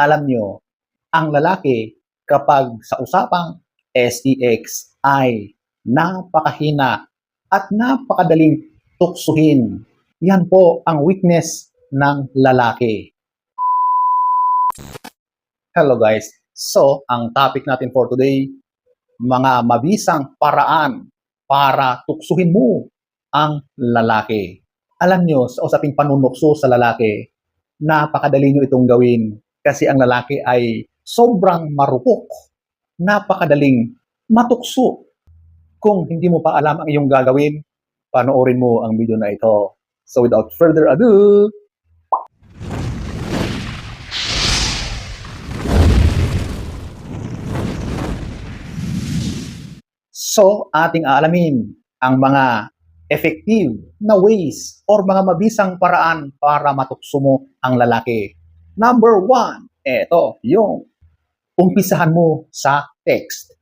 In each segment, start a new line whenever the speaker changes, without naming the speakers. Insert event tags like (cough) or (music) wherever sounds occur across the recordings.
alam nyo, ang lalaki kapag sa usapang SEX ay napakahina at napakadaling tuksuhin. Yan po ang weakness ng lalaki. Hello guys. So, ang topic natin for today, mga mabisang paraan para tuksuhin mo ang lalaki. Alam nyo, sa usaping panunukso sa lalaki, napakadali nyo itong gawin kasi ang lalaki ay sobrang marupok. Napakadaling matukso. Kung hindi mo pa alam ang iyong gagawin, panoorin mo ang video na ito. So without further ado, So, ating aalamin ang mga effective na ways or mga mabisang paraan para matukso mo ang lalaki. Number one, eto, yung umpisahan mo sa text.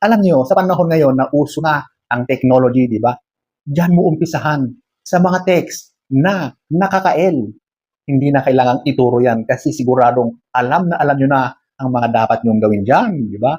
Alam nyo, sa panahon ngayon na uso na ang technology, di ba? Diyan mo umpisahan sa mga text na nakaka-L. Hindi na kailangang ituro yan kasi siguradong alam na alam nyo na ang mga dapat nyong gawin dyan, di ba?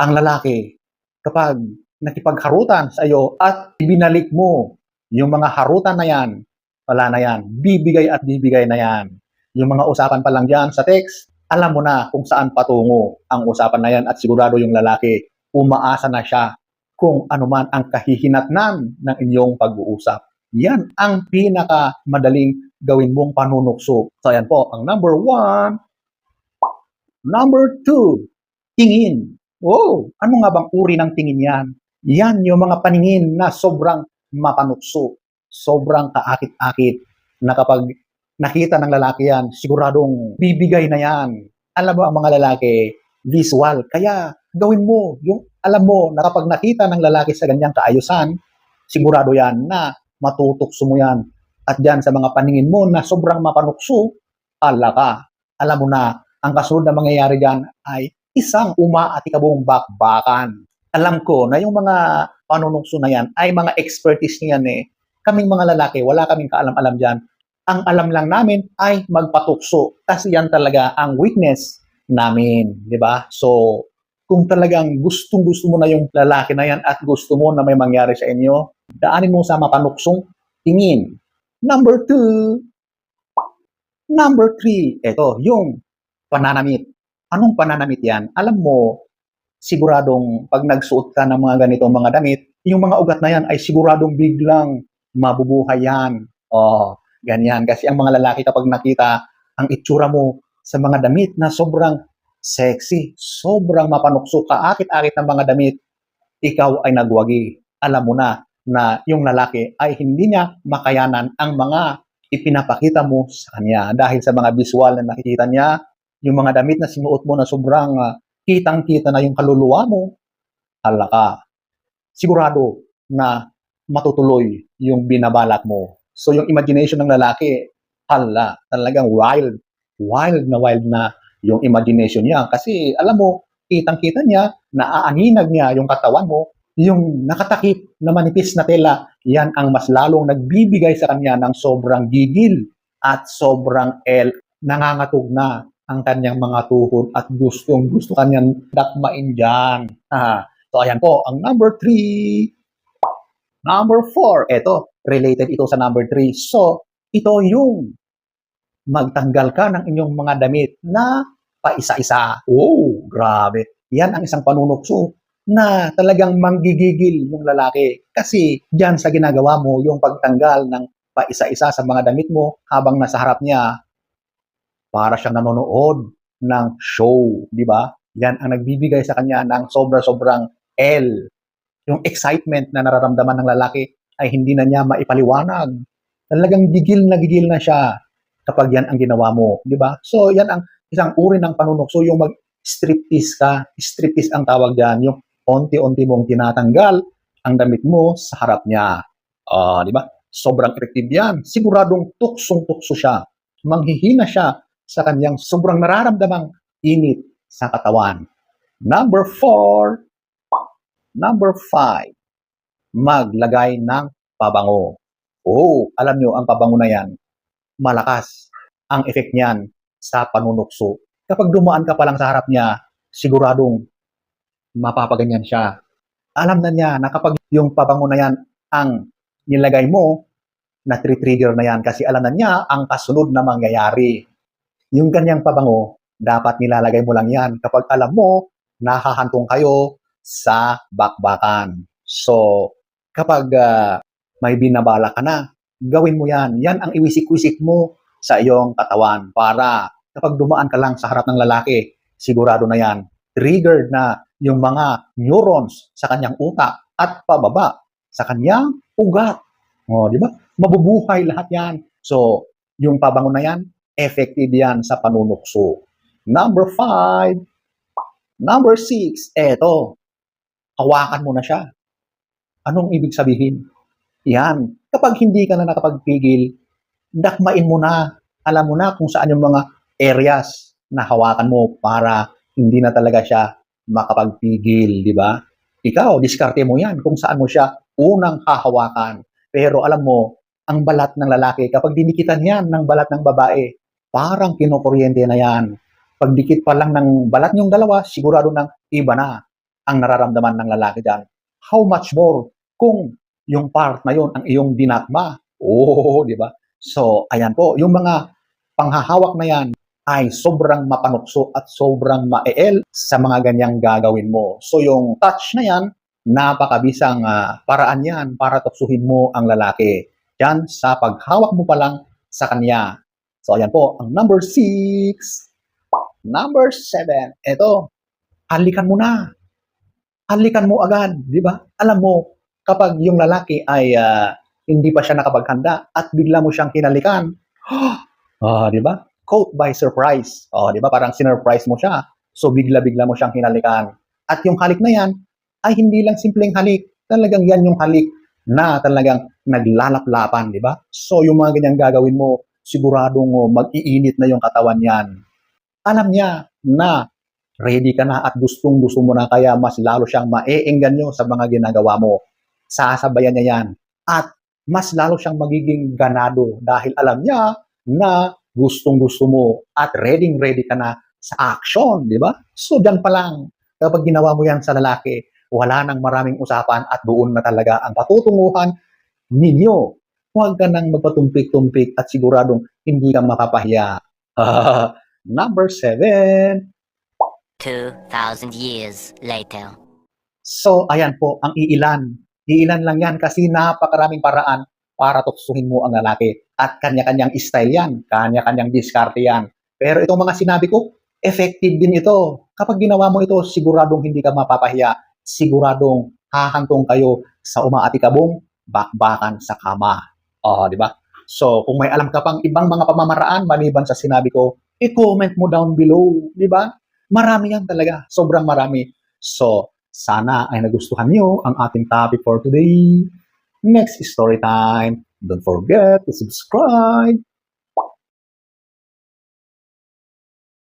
Ang lalaki, kapag nakipagharutan sa iyo at binalik mo yung mga harutan na yan, wala na yan. Bibigay at bibigay na yan. Yung mga usapan pa lang dyan sa text, alam mo na kung saan patungo ang usapan na yan at sigurado yung lalaki, umaasa na siya kung ano man ang kahihinatnan ng inyong pag-uusap. Yan ang pinaka madaling gawin mong panunukso. So yan po, ang number one. Number two, tingin. Oh, ano nga bang uri ng tingin yan? Yan yung mga paningin na sobrang mapanukso, sobrang kaakit-akit, na kapag nakita ng lalaki yan, siguradong bibigay na yan. Alam mo ang mga lalaki, visual. Kaya gawin mo, yung alam mo na kapag nakita ng lalaki sa ganyang kaayusan, sigurado yan na matutukso mo yan. At yan sa mga paningin mo na sobrang mapanukso, ala ka. Alam mo na, ang kasunod na mangyayari dyan ay isang umaatikabong bakbakan alam ko na yung mga panunukso na yan ay mga expertise niyan eh. Kaming mga lalaki, wala kaming kaalam-alam dyan. Ang alam lang namin ay magpatukso kasi yan talaga ang weakness namin, di ba? So, kung talagang gustong-gusto mo na yung lalaki na yan at gusto mo na may mangyari sa inyo, daanin mo sa mapanuksong tingin. Number two, number three, ito, yung pananamit. Anong pananamit yan? Alam mo, siguradong pag nagsuot ka ng mga ganitong mga damit, yung mga ugat na yan ay siguradong biglang mabubuhay yan. Oh, ganyan. Kasi ang mga lalaki kapag nakita ang itsura mo sa mga damit na sobrang sexy, sobrang mapanukso, kaakit-akit ng mga damit, ikaw ay nagwagi. Alam mo na na yung lalaki ay hindi niya makayanan ang mga ipinapakita mo sa kanya dahil sa mga visual na nakikita niya, yung mga damit na sinuot mo na sobrang uh, kitang-kita na yung kaluluwa mo, hala ka. Sigurado na matutuloy yung binabalak mo. So yung imagination ng lalaki, hala, talagang wild. Wild na wild na yung imagination niya. Kasi alam mo, kitang-kita niya, naaaninag niya yung katawan mo, yung nakatakip na manipis na tela, yan ang mas lalong nagbibigay sa kanya ng sobrang gigil at sobrang el, nangangatog na ang kanyang mga tuhod at gustong gusto kanyang dakmain dyan. Ah, so ayan po, ang number three. Number four, eto, related ito sa number three. So, ito yung magtanggal ka ng inyong mga damit na paisa-isa. Oh, grabe. Yan ang isang panunokso na talagang manggigigil yung lalaki. Kasi dyan sa ginagawa mo, yung pagtanggal ng paisa-isa sa mga damit mo habang nasa harap niya, para siyang nanonood ng show, di ba? Yan ang nagbibigay sa kanya ng sobra-sobrang L. Yung excitement na nararamdaman ng lalaki ay hindi na niya maipaliwanag. Talagang gigil na gigil na siya kapag yan ang ginawa mo, di ba? So, yan ang isang uri ng panunokso, yung mag-striptease ka. Striptease ang tawag diyan, yung onti-onti mong tinatanggal ang damit mo sa harap niya. Uh, di ba? Sobrang effective yan. Siguradong tuksong-tukso siya. Manghihina siya sa kanyang sobrang nararamdamang init sa katawan. Number four, number five, maglagay ng pabango. Oh, alam nyo, ang pabango na yan, malakas ang effect niyan sa panunukso. kapag dumaan ka pa lang sa harap niya, siguradong mapapaganyan siya. Alam na niya na kapag yung pabango na yan ang nilagay mo, na trigger na yan kasi alam na niya ang kasunod na mangyayari. Yung ganyang pabango, dapat nilalagay mo lang yan kapag alam mo nahahantong kayo sa bakbakan. So, kapag ah, may binabala ka na, gawin mo yan. Yan ang iwisik-wisik mo sa iyong katawan para kapag dumaan ka lang sa harap ng lalaki, sigurado na yan, triggered na yung mga neurons sa kanyang utak at pababa sa kanyang ugat. O, di ba? Mabubuhay lahat yan. So, yung pabango na yan, effective yan sa panunukso. Number five, number six, eto, hawakan mo na siya. Anong ibig sabihin? Yan. Kapag hindi ka na nakapagpigil, dakmain mo na. Alam mo na kung saan yung mga areas na hawakan mo para hindi na talaga siya makapagpigil, di ba? Ikaw, diskarte mo yan kung saan mo siya unang hahawakan. Pero alam mo, ang balat ng lalaki, kapag dinikitan yan ng balat ng babae, parang kinukuryente na yan. Pag dikit pa lang ng balat niyong dalawa, sigurado nang iba na ang nararamdaman ng lalaki dyan. How much more kung yung part na yon ang iyong dinakma? Oo, di ba? So, ayan po, yung mga panghahawak na yan ay sobrang mapanukso at sobrang maeel sa mga ganyang gagawin mo. So, yung touch na yan, napakabisang ah, paraan yan para tuksuhin mo ang lalaki. Yan sa paghawak mo pa lang sa kanya. So, ayan po, ang number six. Number seven, eto, halikan mo na. Halikan mo agad, di ba? Alam mo, kapag yung lalaki ay ah, hindi pa siya nakapaghanda at bigla mo siyang kinalikan, (gasps) ah, di ba? Caught by surprise. Oh, di ba? Parang sinurprise mo siya. So, bigla-bigla mo siyang kinalikan. At yung halik na yan, ay hindi lang simpleng halik. Talagang yan yung halik na talagang naglalaplapan, di ba? So, yung mga ganyang gagawin mo, siguradong oh, mag-iinit na yung katawan yan. Alam niya na ready ka na at gustong gusto mo na kaya mas lalo siyang maeengganyo sa mga ginagawa mo. Sasabayan niya yan. At mas lalo siyang magiging ganado dahil alam niya na gustong gusto mo at ready ready ka na sa action, di ba? So, dyan pa lang, kapag ginawa mo yan sa lalaki, wala nang maraming usapan at doon na talaga ang patutunguhan ninyo. Huwag ka nang magpatumpik-tumpik at siguradong hindi ka mapapahiya. (laughs) Number seven.
2,000 years later.
So, ayan po, ang iilan. Iilan lang yan kasi napakaraming paraan para tuksuhin mo ang lalaki. At kanya-kanyang style yan, kanya-kanyang diskarte yan. Pero itong mga sinabi ko, effective din ito. Kapag ginawa mo ito, siguradong hindi ka mapapahiya. Siguradong hahantong kayo sa umaatikabong bakbakan sa kama. Oh, di ba? So, kung may alam ka pang ibang mga pamamaraan maliban sa sinabi ko, i-comment mo down below, di ba? Marami yan talaga, sobrang marami. So, sana ay nagustuhan niyo ang ating topic for today. Next story time. Don't forget to subscribe